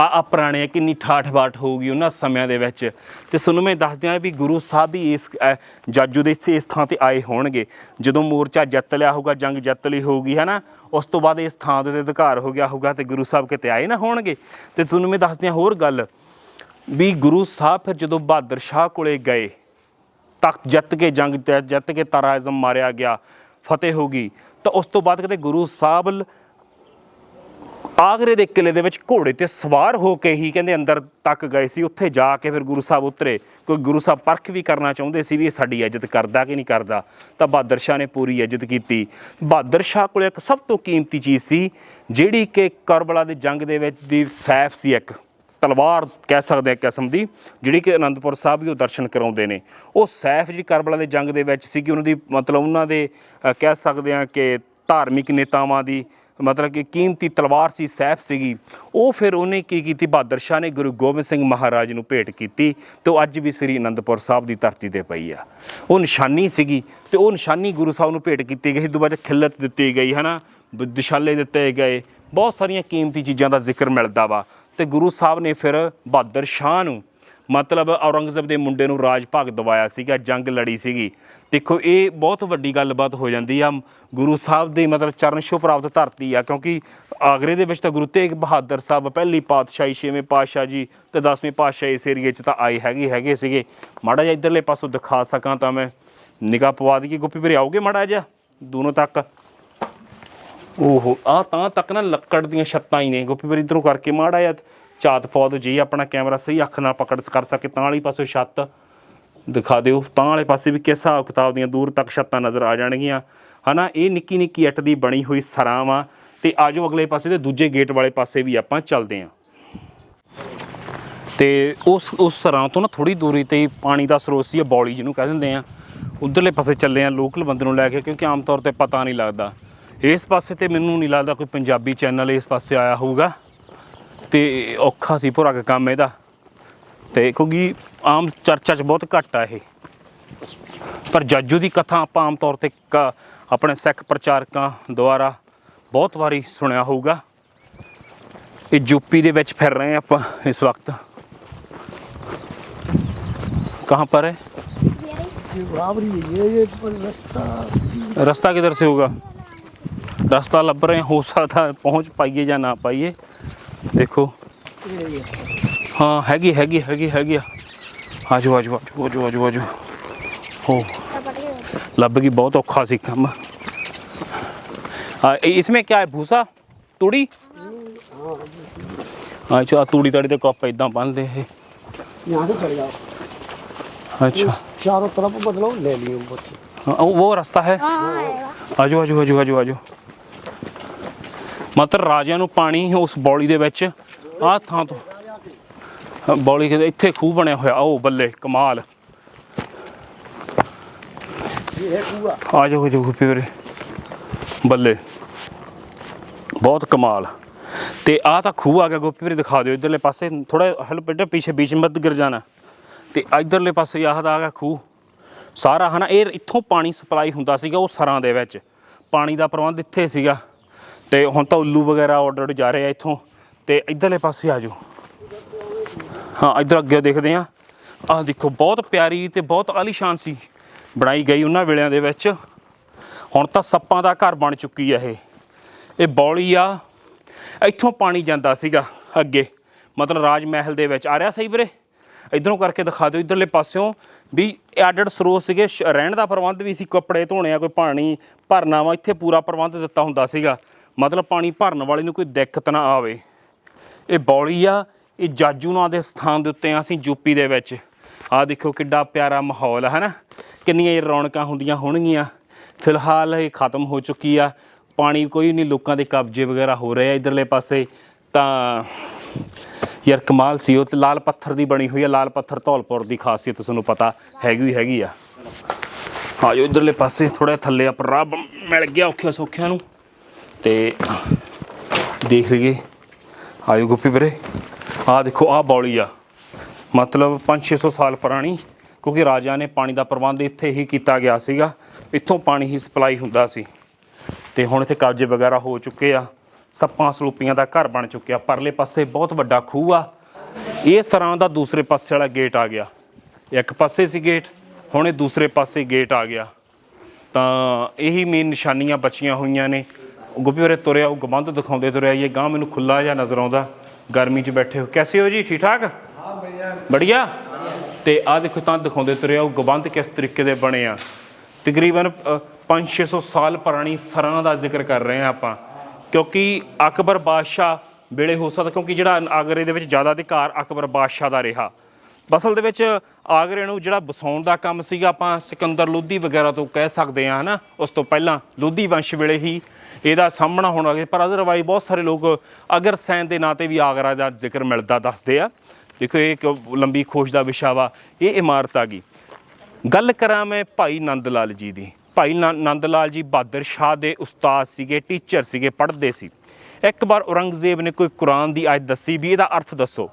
ਆ ਆ ਪੁਰਾਣੇ ਕਿੰਨੀ ਠਾਠ ਬਾਠ ਹੋਊਗੀ ਉਹਨਾਂ ਸਮਿਆਂ ਦੇ ਵਿੱਚ। ਤੇ ਤੁਹਾਨੂੰ ਮੈਂ ਦੱਸ ਦਿਆਂ ਵੀ ਗੁਰੂ ਸਾਹਿਬ ਵੀ ਇਸ ਅਹ, ਜਾਜੂ ਦੇ ਇਸ ਥਾਂ ਤੇ ਆਏ ਹੋਣਗੇ। ਜਦੋਂ ਮੋਰਚਾ ਜਿੱਤ ਲਿਆ ਹੋਊਗਾ ਜੰਗ ਜਿੱਤ ਲਈ ਹੋਊਗੀ ਹਨਾ? ਉਸ ਤੋਂ ਬਾਅਦ ਇਸ ਥਾਂ ਦੇ ਅਧਿਕਾਰ ਹੋ ਗਿਆ ਹੋਊਗਾ ਤੇ ਗੁਰੂ ਸਾਹਿਬ ਕਿਤੇ ਆਏ ਨਾ ਹੋਣਗੇ। ਤੇ ਤੁਹਾਨੂੰ ਮੈਂ ਦੱਸ ਦਿਆਂ ਹੋਰ ਗੱਲ ਵੀ ਗੁਰੂ ਸਾਹਿਬ ਫਿਰ ਜਦੋਂ ਬਹਾਦਰ ਸ਼ਾਹ ਕੋਲੇ ਗਏ ਤਖਤ ਜਿੱਤ ਕੇ ਜੰਗ ਜਿੱਤ- ਜਿੱਤ ਕੇ ਤਾਰਾ ਆਜ਼ਮ ਮਾਰਿਆ ਗਿਆ ਫਤਿਹ ਹੋ ਗਈ। ਤਾਂ ਉਸ ਤੋਂ ਬਾਅਦ ਕਦੇ ਗੁਰੂ ਸਾਹਿਬ ਆਗਰੇ ਦੇ ਕਿਲੇ ਦੇ ਵਿੱਚ ਘੋੜੇ ਤੇ ਸਵਾਰ ਹੋ ਕੇ ਹੀ ਕਹਿੰਦੇ ਅੰਦਰ ਤੱਕ ਗਏ ਸੀ। ਉੱਥੇ ਜਾ ਕੇ ਫਿਰ ਗੁਰੂ ਸਾਹਿਬ ਉਤਰੇ। ਕੋਈ ਗੁਰੂ ਸਾਹਿਬ ਪਰਖ ਵੀ ਕਰਨਾ ਚਾਹੁੰਦੇ ਸੀ ਵੀ ਇਹ ਸਾਡੀ ਇੱਜ਼ਤ ਕਰਦਾ ਕਿ ਨਹੀਂ ਕਰਦਾ। ਤਾਂ ਬਹਾਦਰ ਸ਼ਾਹ ਨੇ ਪੂਰੀ ਇੱਜ਼ਤ ਕੀਤੀ। ਬਹਾਦਰ ਸ਼ਾਹ ਕੋਲ ਇੱਕ ਸਭ ਤੋਂ ਕੀਮਤੀ ਚੀਜ਼ ਸੀ, ਜਿਹੜੀ ਕਿ ਕਰਬਲਾ ਦੇ ਜੰਗ ਦੇ ਵਿੱਚ ਦੀ ਸੈਫ ਸੀ ਇੱਕ ਤਲਵਾਰ ਕਹਿ ਸਕਦੇ ਆ ਕਿਸਮ ਦੀ, ਜਿਹੜੀ ਕਿ ਅਨੰਦਪੁਰ ਸਾਹਿਬ ਵੀ ਉਹ ਦਰਸ਼ਨ ਕਰਾਉਂਦੇ ਨੇ। ਉਹ ਸੈਫ ਜਿਹੜੀ ਕਰਬਲਾ ਦੇ ਜੰਗ ਦੇ ਵਿੱਚ ਸੀ ਕਿ ਉਹਨਾਂ ਦੀ ਮਤਲਬ ਉਹਨਾਂ ਦੇ ਕਹਿ ਸਕਦੇ ਆ ਕਿ ਧਾਰਮਿਕ ਨੇਤਾਵਾਂ ਦੀ ਮਤਲਬ ਕਿ ਕੀਮਤੀ ਤਲਵਾਰ ਸੀ, ਸੈਫ ਸੀਗੀ। ਉਹ ਫਿਰ ਉਹਨੇ ਕੀ ਕੀਤੀ? ਬਹਾਦਰ ਸ਼ਾਹ ਨੇ ਗੁਰੂ ਗੋਬਿੰਦ ਸਿੰਘ ਮਹਾਰਾਜ ਨੂੰ ਭੇਟ ਕੀਤੀ ਤੇ ਉਹ ਅੱਜ ਵੀ ਸ੍ਰੀ ਅਨੰਦਪੁਰ ਸਾਹਿਬ ਦੀ ਧਰਤੀ ਤੇ ਪਈ ਆ। ਉਹ ਨਿਸ਼ਾਨੀ ਸੀਗੀ ਤੇ ਉਹ ਨਿਸ਼ਾਨੀ ਗੁਰੂ ਸਾਹਿਬ ਨੂੰ ਭੇਟ ਕੀਤੀ ਗਈ। ਦੁਬਾਰਾ ਖਿਲਤ ਦਿੱਤੀ ਗਈ, ਹਨਾ? ਬ- ਦਿਸ਼ਾਲੇ ਦਿੱਤੇ ਗਏ। ਬਹੁਤ ਸਾਰੀਆਂ ਕੀਮਤੀ ਚੀਜ਼ਾਂ ਦਾ ਜ਼ਿਕਰ ਮਿਲਦਾ ਵਾ। ਤੇ ਗੁਰੂ ਸਾਹਿਬ ਨੇ ਫਿਰ ਬਹਾਦਰ ਸ਼ਾਹ ਨੂੰ ਮਤਲਬ ਔਰੰਗਜ਼ੇਬ ਦੇ ਮੁੰਡੇ ਨੂੰ ਰਾਜ ਭਾਗ ਦਵਾਇਆ ਸੀਗਾ, ਜੰਗ ਲੜੀ ਸੀਗੀ। ਦੇਖੋ, ਇਹ ਬਹੁਤ ਵੱਡੀ ਗੱਲਬਾਤ ਹੋ ਜਾਂਦੀ ਆ। ਗੁਰੂ ਸਾਹਿਬ ਦੇ ਮਤਲਬ ਚਰਨ ਛੋਹ ਪ੍ਰਾਪਤ ਧਰਤੀ ਆ, ਕਿਉਂਕਿ ਆਗਰੇ ਦੇ ਵਿੱਚ ਤਾਂ ਗੁਰੂ ਤੇਗ ਬਹਾਦਰ ਸਾਹਿਬ ਪਹਿਲੀ ਪਾਤਸ਼ਾਹੀ, ਛੇਵੇਂ ਪਾਤਸ਼ਾਹ ਜੀ ਤੇ 10ਵੀਂ ਪਾਤਸ਼ਾਹ ਇਸ ਏਰੀਏ 'ਚ ਤਾਂ ਆਏ ਹੈਗੇ ਹੈਗੇ ਸੀਗੇ। ਮਾੜਾ ਜਿਹਾ ਇਧਰਲੇ ਪਾਸੋਂ ਦਿਖਾ ਸਕਾਂ ਤਾਂ ਮੈਂ। ਨਿਗਾਹ ਪਵਾ ਦਈਏ, ਗੋਪੀ ਵੀਰੇ, ਆਓਗੇ ਮਾੜਾ ਜਿਹਾ? ਦੋਨੋਂ ਤੱਕ। ਓਹੋ ਆ ਤਾਂ ਤੱਕ ਨਾ ਲੱਕੜ ਦੀਆਂ ਛੱਤਾਂ ਹੀ ਨੇ। ਗੋਪੀ ਵੀਰ, ਇਧਰੋਂ ਕਰਕੇ ਮਾੜਾ ਜਿਹਾ ਝਾਤ ਪਾ ਦਿਓ ਜੀ ਆਪਣਾ ਕੈਮਰਾ ਸਹੀ ਅੱਖ ਨਾਲ ਪਕੜ ਕਰ ਸਕੇ, ਤਾਂ ਵਾਲੀ ਪਾਸੇ ਛੱਤ ਦਿਖਾ ਦਿਓ। ਤਾਂ ਵਾਲੇ ਪਾਸੇ ਵੀ ਕਿਸ ਹਿਸਾਬ ਕਿਤਾਬ ਦੀਆਂ ਦੂਰ ਤੱਕ ਛੱਤਾਂ ਨਜ਼ਰ ਆ ਜਾਣਗੀਆਂ। ਹਨਾ, ਇਹ ਨਿੱਕੀ ਨਿੱਕੀ ਇੱਟ ਦੀ ਬਣੀ ਹੋਈ ਸਰਾਂ ਵਾ, ਤੇ ਆਜੋ ਅਗਲੇ ਪਾਸੇ ਤੇ ਦੂਜੇ ਗੇਟ ਵਾਲੇ ਪਾਸੇ ਵੀ ਆਪਾਂ ਚੱਲਦੇ ਆਂ। ਤੇ ਉਸ ਉਸ ਸਰਾਂ ਤੋਂ ਨਾ ਥੋੜੀ ਦੂਰੀ ਤੇ ਪਾਣੀ ਦਾ ਸਰੋਤ ਸੀ, ਇਹ ਬੌਲੀ ਜਿਹਨੂੰ ਕਹਿ ਦਿੰਦੇ ਆ। ਉਧਰਲੇ ਪਾਸੇ ਚੱਲੇ ਆ ਲੋਕਲ ਬੰਦੇ ਨੂੰ ਲੈ ਕੇ, ਕਿਉਂਕਿ ਆਮ ਤੌਰ ਤੇ ਪਤਾ ਨਹੀਂ ਲੱਗਦਾ। ਇਸ ਪਾਸੇ ਤੇ ਮੈਨੂੰ ਨਹੀਂ ਲੱਗਦਾ ਕੋਈ ਪੰਜਾਬੀ ਚੈਨਲ ਇਸ ਪਾਸੇ ਆਇਆ ਹੋਊਗਾ। ਤੇ ਔਖਾ ਸੀ ਭੁਰਾ ਕੇ ਕੰਮ ਇਹਦਾ ਤੇ ਕਿਉਂਕਿ ਆਮ ਚਰਚਾ 'ਚ ਬਹੁਤ ਘੱਟ ਆ ਇਹ ਪਰ ਜਾਜੂ ਦੀ ਕਥਾ ਆਪਾਂ ਆਮ ਤੌਰ ਤੇ ਕ- ਆਪਣੇ ਸਿੱਖ ਪ੍ਰਚਾਰਕਾਂ ਦੁਆਰਾ ਬਹੁਤ ਵਾਰੀ ਸੁਣਿਆ ਹੋਊਗਾ ਇਹ ਯੂਪੀ ਦੇ ਵਿੱਚ ਫਿਰ ਰਹੇ ਹਾਂ ਆਪਾਂ ਇਸ ਵਕਤ कहाँ पर है ये बराबरी है ये ये पर रास्ता रास्ता किधर से होगा रास्ता लभ रहे हैं हो सकता है पहुंच पाइए या ना पाइए देखो ये ये हाँ हैगी हैगी हैगी हैगी आजो आजो आजो आजो आजो आजो हो लभ की बहुत औखा सी काम आ, इ- इसमें क्या है भूसा तूड़ी अच्छा तूड़ी ताड़ी तो कप इदा बनते है यहाँ से चढ़ जाओ अच्छा चारों तरफ बदलो ले लियो बच्चे हाँ, वो वो रास्ता है ਆਜੋ ਆਜੋ ਆਜੋ ਆਜੋ ਆਜੋ ਮਤਲਬ ਰਾਜਿਆਂ ਨੂੰ ਪਾਣੀ ਉਸ ਬੌਲੀ ਦੇ ਵਿੱਚ, ਆਹ ਥਾਂ ਤੋਂ। ਬੌਲੀ ਦੇ ਇੱਥੇ ਖੂਹ ਬਣਿਆ ਹੋਇਆ ਉਹ ਬੱਲੇ, ਕਮਾਲ। ਇਹ ਹੈ ਖੂਹ ਆ ਜਾਓ ਜੀ ਖੂਹ ਵੀਰੇ। ਬੱਲੇ, ਬਹੁਤ ਕਮਾਲ। ਤੇ ਆ ਤਾਂ ਖੂਹ ਆ ਗਿਆ, ਗੋਪੀ ਵੀਰੇ, ਦਿਖਾ ਦਿਓ ਇਧਰਲੇ ਪਾਸੇ। ਥੋੜਾ ਹਲ ਬੇਟਾ ਪਿੱਛੇ ਵਿੱਚ ਮਤ ਗਿਰ ਜਾਣਾ। ਤੇ ਇਧਰਲੇ ਪਾਸੇ ਆਹ ਤਾਂ ਆ ਗਿਆ ਖੂਹ। ਸਾਰਾ ਹਨਾ, ਇਹ ਇੱਥੋਂ ਪਾਣੀ ਸਪਲਾਈ ਹੁੰਦਾ ਸੀਗਾ, ਉਹ ਸਰਾਂ ਦੇ ਵਿੱਚ। ਪਾਣੀ ਦਾ ਪ੍ਰਬੰਧ ਇੱਥੇ ਸੀਗਾ। ਤੇ ਹੁਣ ਤਾਂ ਉੱਲੂ ਵਗੈਰਾ ਆਰਡਰ ਜਾ ਰਹੇ ਆ ਇੱਥੋਂ। ਤੇ ਇਧਰਲੇ ਪਾਸੇ ਆ ਜਾਓ। ਹਾਂ, ਇਧਰ ਅੱਗੇ ਦੇਖਦੇ ਆ ਆਹ ਦੇਖੋ, ਬਹੁਤ ਪਿਆਰੀ ਤੇ ਬਹੁਤ ਆਲੀਸ਼ਾਨ ਸੀ ਬਣਾਈ ਗਈ ਉਹਨਾਂ ਵੇਲਿਆਂ ਦੇ ਵਿੱਚ। ਹੁਣ ਤਾਂ ਸੱਪਾਂ ਦਾ ਘਰ ਬਣ ਚੁੱਕੀ ਆ ਇਹ। ਇਹ ਬੌਲੀ ਆ। ਇੱਥੋਂ ਪਾਣੀ ਜਾਂਦਾ ਸੀਗਾ ਅੱਗੇ। ਮਤਲਬ ਰਾਜ ਮਹਿਲ ਦੇ ਵਿੱਚ। ਆ ਰਿਹਾ ਸਹੀ ਵੀਰੇ? ਇਧਰੋਂ ਕਰਕੇ ਦਿਖਾ ਦਿਓ, ਇਧਰਲੇ ਪਾਸਿਓਂ। ਵੀ ਐਡਡ ਸਰੋਤ ਸੀਗੇ। ਸ਼- ਰਹਿਣ ਦਾ ਪ੍ਰਬੰਧ ਵੀ ਸੀ। ਕੱਪੜੇ ਧੋਣੇ ਆ, ਕੋਈ ਪਾਣੀ, ਭਰਨਾ ਵਾ। ਇੱਥੇ ਪੂਰਾ ਪ੍ਰਬੰਧ ਦਿੱਤਾ ਹੁੰਦਾ ਸੀਗਾ। ਮਤਲਬ ਪਾਣੀ ਭਰਨ ਵਾਲੇ ਨੂੰ ਕੋਈ ਦਿੱਕਤ ਨਾ ਆਵੇ। ਇਹ ਬੌਲੀ ਆ, ਇਹ ਜਾਜੂ ਨਾਂ ਦੇ ਸਥਾਨ ਦੇ ਉੱਤੇ ਆ, ਅਸੀਂ ਯੂਪੀ ਦੇ ਵਿੱਚ। ਆਹ ਦੇਖੋ ਕਿੱਡਾ ਪਿਆਰਾ ਮਾਹੌਲ ਹੈ ਨਾ ਕਿੰਨੀਆਂ ਇਹ ਰੌਣਕਾਂ ਹੁੰਦੀਆਂ ਹੋਣਗੀਆਂ। ਫਿਲਹਾਲ ਇਹ ਖਤਮ ਹੋ ਚੁੱਕੀ ਆ। ਪਾਣੀ ਕੋਈ ਨਹੀਂ, ਲੋਕਾਂ ਦੇ ਕਬਜ਼ੇ ਵਗੈਰਾ ਹੋ ਰਹੇ ਆ ਇਧਰਲੇ ਪਾਸੇ। ਤਾਂ ਯਾਰ ਕਮਾਲ ਸੀ, ਉਹ ਤੇ ਲਾਲ ਪੱਥਰ ਦੀ ਬਣੀ ਹੋਈ ਆ, ਲਾਲ ਪੱਥਰ ਧੌਲਪੁਰ ਦੀ ਖਾਸੀਅਤ ਤੁਹਾਨੂੰ ਪਤਾ ਹੈਗੀ ਹੈਗੀ ਆ। ਹਾਂ ਜੋ ਇਧਰਲੇ ਪਾਸੇ ਥੋੜਾ ਥੱਲੇ ਆ ਪਰ ਰੱਬ ਮਿਲ ਗਿਆ ਔਖਿਆਂ ਸੌਖਿਆਂ ਨੂੰ। ਤੇ ਦੇਖ ਲਈਏ। ਆਇਓ ਗੁੱਪੀ ਵੀਰੇ। ਆਹ ਦੇਖੋ, ਆਹ ਬੌਲੀ ਆ। ਮਤਲਬ 5-600 ਸਾਲ ਪੁਰਾਣੀ, ਕਿਉਂਕਿ ਰਾਜਿਆਂ ਨੇ ਪਾਣੀ ਦਾ ਪ੍ਰਬੰਧ ਇੱਥੇ ਹੀ ਕੀਤਾ ਗਿਆ ਸੀਗਾ। ਇੱਥੋਂ ਪਾਣੀ ਹੀ ਸਪਲਾਈ ਹੁੰਦਾ ਸੀ। ਤੇ ਹੁਣ ਇੱਥੇ ਕਬਜ਼ੇ ਵਗੈਰਾ ਹੋ ਚੁੱਕੇ ਆ। ਸੱਪਾਂ ਸਲੂਪੀਆਂ ਦਾ ਘਰ ਬਣ ਚੁੱਕਿਆ। ਪਰਲੇ ਪਾਸੇ ਬਹੁਤ ਵੱਡਾ ਖੂਹ ਆ। ਇਹ ਸਰਾਂ ਦਾ ਦੂਸਰੇ ਪਾਸੇ ਵਾਲਾ ਗੇਟ ਆ ਗਿਆ। ਇੱਕ ਪਾਸੇ ਸੀ ਗੇਟ, ਹੁਣ ਇਹ ਦੂਸਰੇ ਪਾਸੇ ਗੇਟ ਆ ਗਿਆ। ਤਾਂ ਇਹੀ ਮੇਨ ਨਿਸ਼ਾਨੀਆਂ ਬਚੀਆਂ ਹੋਈਆਂ ਨੇ। ਗੁੱਪੀ ਵੀਰੇ ਤੁਰਿਆ ਉਹ ਗਮੰਦ ਦਿਖਾਉਂਦੇ ਤੁਰਿਆ ਇਹ ਗਾਂ ਮੈਨੂੰ ਖੁੱਲਾ ਜਿਹਾ ਨਜ਼ਰ ਆਉਂਦਾ ਗਰਮੀ 'ਚ ਬੈਠੇ ਹੋ ਕੈਸੇ ਹੋ ਜੀ? ਠੀਕ ਠਾਕ? ਹਾਂ ਬੜੀਆ। ਬੜੀਆ? ਤੇ ਆ ਦੇਖੋ ਤਾਂ ਦਿਖਾਉਂਦੇ ਤੁਰਿਆ ਉਹ ਗਬੰਦ ਕਿਸ ਤਰੀਕੇ ਦੇ ਬਣੇ ਆ। ਤਕਰੀਬਨ 5-600 ਸਾਲ ਪੁਰਾਣੀ ਸਰਾਂ ਦਾ ਜ਼ਿਕਰ ਕਰ ਰਹੇ ਆ ਆਪਾਂ। ਕਿਉਂਕਿ ਅਕਬਰ ਬਾਦਸ਼ਾਹ ਵੇਲੇ ਹੋ ਸਕਦਾ ਕਿਉਂਕਿ ਜਿਹੜਾ ਆਗਰੇ ਦੇ ਵਿੱਚ ਜ਼ਿਆਦਾ ਅਧਿਕਾਰ ਅਕਬਰ ਬਾਦਸ਼ਾਹ ਦਾ ਰਿਹਾ। ਅਸਲ ਦੇ ਵਿੱਚ ਆਗਰੇ ਨੂੰ ਜਿਹੜਾ ਵਸਾਉਣ ਦਾ ਕੰਮ ਸੀਗਾ ਆਪਾਂ ਸਿਕੰਦਰ ਲੋਧੀ ਵਗੈਰਾ ਤੋਂ ਕਹਿ ਸਕਦੇ ਹਾਂ ਹਨਾ? ਉਸ ਤੋਂ ਪਹਿਲਾਂ ਲੋਧੀ ਵੰਸ਼ ਵੇਲੇ ਹੀ ਇਹਦਾ ਸਾਹਮਣਾ ਹੋਣਾ ਪਰ ਅਦਰਵਾਈਜ਼ ਬਹੁਤ ਸਾਰੇ ਲੋਕ ਅਗਰ ਸੈਨ ਦੇ ਨਾਂ ਤੇ ਵੀ ਆਗਰਾ ਦਾ ਜ਼ਿਕਰ ਮਿਲਦਾ ਦੱਸਦੇ ਆ। ਦੇਖੋ ਇਹ ਇੱਕ ਲੰਬੀ ਖੋਜ ਦਾ ਵਿਸ਼ਾ ਵਾ, ਇਹ ਇਮਾਰਤ ਆ ਗਈ। ਗੱਲ ਕਰਾਂ ਮੈਂ ਭਾਈ ਨੰਦ ਲਾਲ ਜੀ ਦੀ। ਭਾਈ ਨ- ਨੰਦ ਲਾਲ ਜੀ ਬਹਾਦਰ ਸ਼ਾਹ ਦੇ ਉਸਤਾਦ ਸੀਗੇ, ਟੀਚਰ ਸੀਗੇ, ਪੜ੍ਹਦੇ ਸੀ। ਇੱਕ ਵਾਰ ਔਰੰਗਜ਼ੇਬ ਨੇ ਕੋਈ ਕੁਰਾਨ ਦੀ ਆਇਤ ਦੱਸੀ ਵੀ ਇਹਦਾ ਅਰਥ ਦੱਸੋ।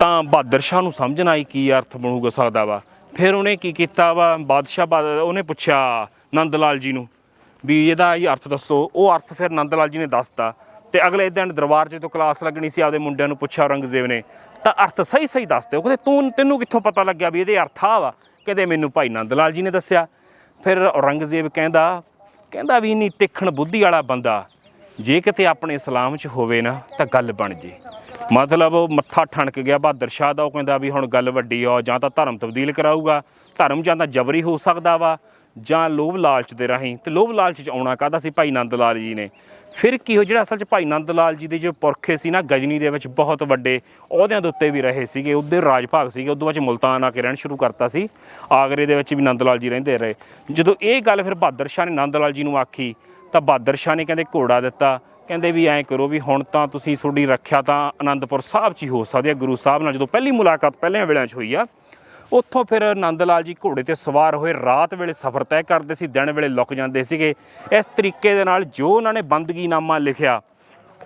ਤਾਂ ਬਹਾਦਰ ਸ਼ਾਹ ਨੂੰ ਸਮਝ ਨਾ ਆਈ ਕੀ ਅਰਥ ਬਣੂਗਾ ਸਕਦਾ ਵਾ। ਫਿਰ ਉਹਨੇ ਕੀ ਕੀਤਾ ਵਾ? ਬਾਦਸ਼ਾਹ ਬਾ- ਉਹਨੇ ਪੁੱਛਿਆ ਨੰਦ ਲਾਲ ਜੀ ਨੂੰ ਵੀ ਇਹਦਾ ਇਹ ਅਰਥ ਦੱਸੋ। ਉਹ ਅਰਥ ਫਿਰ ਨੰਦ ਲਾਲ ਜੀ ਨੇ ਦੱਸਤਾ। ਤੇ ਅਗਲੇ ਦਿਨ ਦਰਬਾਰ 'ਚ ਤੋਂ ਕਲਾਸ ਲੱਗਣੀ ਸੀ, ਆਪਦੇ ਮੁੰਡਿਆਂ ਨੂੰ ਪੁੱਛਿਆ ਔਰੰਗਜ਼ੇਬ ਨੇ, ਤਾਂ ਅਰਥ ਸਹੀ ਸਹੀ ਦੱਸਦੇ ਉਹ ਕਹਿੰਦੇ, ਤੂੰ, ਤੈਨੂੰ ਕਿੱਥੋਂ ਪਤਾ ਲੱਗਿਆ ਵੀ ਇਹਦੇ ਅਰਥ ਆ ਵਾ? ਕਹਿੰਦੇ, ਮੈਨੂੰ ਭਾਈ ਨੰਦ ਲਾਲ ਜੀ ਨੇ ਦੱਸਿਆ। ਫਿਰ ਔਰੰਗਜ਼ੇਬ ਕਹਿੰਦਾ ਕਹਿੰਦਾ ਵੀ ਨਹੀਂ ਤਿੱਖਣ ਬੁੱਧੀ ਵਾਲਾ ਬੰਦਾ, ਜੇ ਕਿਤੇ ਆਪਣੇ ਇਸਲਾਮ 'ਚ ਹੋਵੇ ਨਾ, ਤਾਂ ਗੱਲ ਬਣ ਜੇ। ਮਤਲਬ ਉਹ ਮੱਥਾ ਠਣਕ ਗਿਆ, ਬਹਾਦਰ ਸ਼ਾਹ ਦਾ। ਉਹ ਕਹਿੰਦਾ ਵੀ ਹੁਣ ਗੱਲ ਵੱਡੀ ਆ, ਜਾਂ ਤਾਂ ਧਰਮ ਤਬਦੀਲ ਕਰਾਊਗਾ। ਧਰਮ ਜਾਂ ਤਾਂ ਜਬਰੀ ਹੋ ਸਕਦਾ ਵਾ। ਜਾਂ ਲੋਭ ਲਾਲਚ ਦੇ ਰਾਹੀਂ। ਤੇ ਲੋਭ ਲਾਲਚ 'ਚ ਆਉਣਾ ਕਾਹਦਾ ਸੀ? ਭਾਈ ਨੰਦ ਲਾਲ ਜੀ ਨੇ। ਫਿਰ ਕੀ ਹੋ ਜਿਹੜਾ ਅਸਲ 'ਚ ਭਾਈ ਨੰਦ ਲਾਲ ਜੀ ਦੇ ਜੋ ਪੁਰਖੇ ਸੀ ਨਾ, ਗਜਨੀ ਦੇ ਵਿੱਚ ਬਹੁਤ ਵੱਡੇ ਅਹੁਦਿਆਂ ਦੇ ਉੱਤੇ ਵੀ ਰਹੇ ਸੀਗੇ। ਉਹਦੇ ਰਾਜ ਭਾਗ ਸੀਗੇ। ਉਦੋਂ ਬਾਅਦ ਮੁਲਤਾਨ ਆ ਕੇ ਰਹਿਣ ਸ਼ੁਰੂ ਕਰਤਾ ਸੀ। ਆਗਰੇ ਦੇ ਵਿੱਚ ਵੀ ਨੰਦ ਲਾਲ ਜੀ ਰਹਿੰਦੇ ਰਹੇ। ਜਦੋਂ ਇਹ ਗੱਲ ਫਿਰ ਬਹਾਦਰ ਸ਼ਾਹ ਨੇ ਨੰਦ ਲਾਲ ਜੀ ਨੂੰ ਆਖੀ, ਤਾਂ ਬਹਾਦਰ ਸ਼ਾਹ ਨੇ ਕਹਿੰਦੇ, ਘੋੜਾ ਦਿੱਤਾ। ਕਹਿੰਦੇ ਵੀ ਐਂ ਕਰੋ ਵੀ ਹੁਣ ਤਾਂ ਤੁਸੀਂ ਤੁਹਾਡੀ ਰੱਖਿਆ ਤਾਂ ਆਨੰਦਪੁਰ ਸਾਹਿਬ 'ਚ ਹੀ ਹੋ ਸਕਦੀ ਹੈ ਗੁਰੂ ਸਾਹਿਬ ਨਾਲ ਜਦੋਂ ਪਹਿਲੀ ਮੁਲਾਕਾਤ ਪਹਿਲਿਆਂ ਵੇਲਿਆਂ 'ਚ ਹੋਈ ਆ ਉੱਥੋਂ ਫਿਰ ਆਨੰਦ ਲਾਲ ਜੀ ਘੋੜੇ ਤੇ ਸਵਾਰ ਹੋਏ ਰਾਤ ਵੇਲੇ ਸਫ਼ਰ ਤੈਅ ਕਰਦੇ ਸੀ, ਦਿਨ ਵੇਲੇ ਲੁਕ ਜਾਂਦੇ ਸੀਗੇ। ਇਸ ਤਰੀਕੇ ਦੇ ਨਾਲ ਜੋ ਉਹਨਾਂ ਨੇ ਬੰਦਗੀਨਾਮਾ ਲਿਖਿਆ,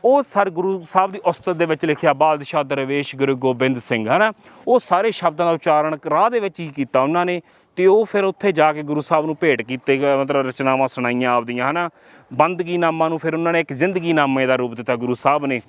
ਉਹ ਸਰ ਗੁਰੂ ਸਾਹਿਬ ਦੀ ਉਸਤਤ ਦੇ ਵਿੱਚ ਲਿਖਿਆ, ਬਾਦਸ਼ਾਹ ਦਰਵੇਸ਼ ਗੁਰੂ ਗੋਬਿੰਦ ਸਿੰਘ, ਹਨਾ? ਉਹ ਸਾਰੇ ਸ਼ਬਦਾਂ ਦਾ ਉਚਾਰਨ ਰਾਹ ਦੇ ਵਿੱਚ ਹੀ ਕੀਤਾ ਉਹਨਾਂ ਨੇ ਤੇ ਉਹ ਫਿਰ ਉੱਥੇ ਜਾ ਕੇ ਗੁਰੂ ਸਾਹਿਬ ਨੂੰ ਭੇਟ ਕੀਤੇ ਗਏ ਮਤਲਬ ਰਚਨਾਵਾਂ ਸੁਣਾਈਆਂ ਆਪਦੀਆਂ, ਹਨਾ? ਬੰਦਗੀਨਾਮਾ ਨੂੰ ਫਿਰ ਉਹਨਾਂ ਨੇ ਇੱਕ ਜ਼ਿੰਦਗੀਨਾਮੇ ਦਾ ਰੂਪ ਦਿੱਤਾ ਗੁਰੂ ਸਾਹਿਬ ਨੇ।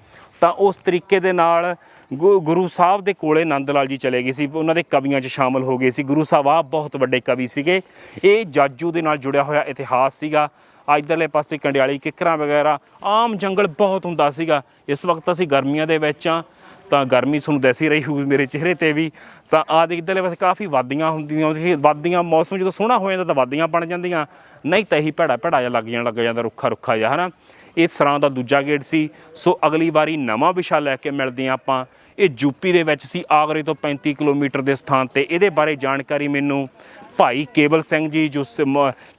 ਤਾਂ ਉਸ ਤਰੀਕੇ ਦੇ ਨਾਲ ਗੁਰੂ ਸਾਹਿਬ ਦੇ ਕੋਲੇ ਨੰਦ ਲਾਲ ਜੀ ਚਲੇ ਗਏ ਸੀ, ਉਹਨਾਂ ਦੇ ਕਵੀਆਂ 'ਚ ਸ਼ਾਮਲ ਹੋ ਗਏ ਸੀ। ਗੁਰੂ ਸਾਹਿਬ ਆਪ ਬਹੁਤ ਵੱਡੇ ਕਵੀ ਸੀਗੇ। ਇਹ ਜਾਜੂ ਦੇ ਨਾਲ ਜੁੜਿਆ ਹੋਇਆ ਇਤਿਹਾਸ ਸੀਗਾ। ਇੱਧਰਲੇ ਪਾਸੇ ਕੰਡਿਆਲੀ ਕਿਕਰਾਂ ਵਗੈਰਾ, ਆਮ ਜੰਗਲ ਬਹੁਤ ਹੁੰਦਾ ਸੀਗਾ। ਇਸ ਵਕਤ ਅਸੀਂ ਗਰਮੀਆਂ ਦੇ ਵਿੱਚ ਆ ਤਾਂ ਗਰਮੀ ਤੁਹਾਨੂੰ ਦੱਸੀ ਰਹੀ ਹੋਊ ਮੇਰੇ ਚਿਹਰੇ ਤੇ ਵੀ। ਤਾਂ ਆਹ ਦੇ ਇੱਧਰਲੇ ਪਾਸੇ ਕਾਫੀ ਵਾਦੀਆਂ ਹੁੰਦੀਆਂ ਸੀ। ਵਾਦੀਆਂ, ਮੌਸਮ ਜਦੋਂ ਸੋਹਣਾ ਹੋ ਜਾਂਦਾ ਤਾਂ ਵਾਦੀਆਂ ਬਣ ਜਾਂਦੀਆਂ। ਨਹੀਂ ਤਾਂ ਇਹੀ ਭੜਾ ਭੜਾ ਜਿਹਾ ਲੱਗ ਜਾਣ, ਲੱਗ ਜਾਂਦਾ ਰੁੱਖਾ ਰੁੱਖਾ ਜਿਹਾ, ਹਨਾ। ਇਹ ਸਰਾਂ ਦਾ ਦੂਜਾ ਗੇਟ ਸੀ। ਸੋ ਅਗਲੀ ਵਾਰੀ ਨਵਾਂ ਵਿਸ਼ਾ ਲੈ ਕੇ ਮਿਲਦੇ ਹਾਂ ਆਪਾਂ। ਇਹ ਯੂਪੀ ਦੇ ਵਿੱਚ ਸੀ, ਆਗਰੇ ਤੋਂ 35 ਕਿਲੋਮੀਟਰ ਦੇ ਸਥਾਨ ਤੇ। ਇਹਦੇ ਬਾਰੇ ਜਾਣਕਾਰੀ ਮੈਨੂੰ ਭਾਈ ਕੇਵਲ ਸਿੰਘ ਜੀ, ਜੋ ਸ-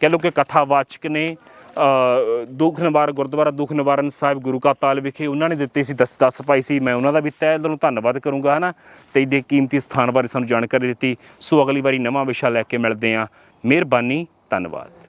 ਕਹਿ ਲਓ ਕਿ ਕਥਾਵਾਚਕ ਨੇ ਦੁੱਖ ਨਿਵਾਰ ਗੁਰਦੁਆਰਾ ਦੁੱਖ ਨਿਵਾਰਨ ਸਾਹਿਬ ਗੁਰੂ ਕਾ ਤਾਲ ਵਿਖੇ ਉਹਨਾਂ ਨੇ ਦਿੱਤੇ ਸੀ, ਦਸ ਦਸ ਪਾਈ ਸੀ। ਮੈਂ ਉਹਨਾਂ ਦਾ ਵੀ ਤਹਿ ਦਿਲੋਂ ਧੰਨਵਾਦ ਕਰੂੰਗਾ, ਹਨਾ? ਤੇ ਇਹਦੇ ਕੀਮਤੀ ਸਥਾਨ ਬਾਰੇ ਸਾਨੂੰ ਜਾਣਕਾਰੀ ਦਿੱਤੀ। ਸੋ ਅਗਲੀ ਵਾਰੀ ਨਵਾਂ ਵਿਸ਼ਾ ਲੈ ਕੇ ਮਿਲਦੇ ਹਾਂ। ਮਿਹਰਬਾਨੀ, ਧੰਨਵਾਦ।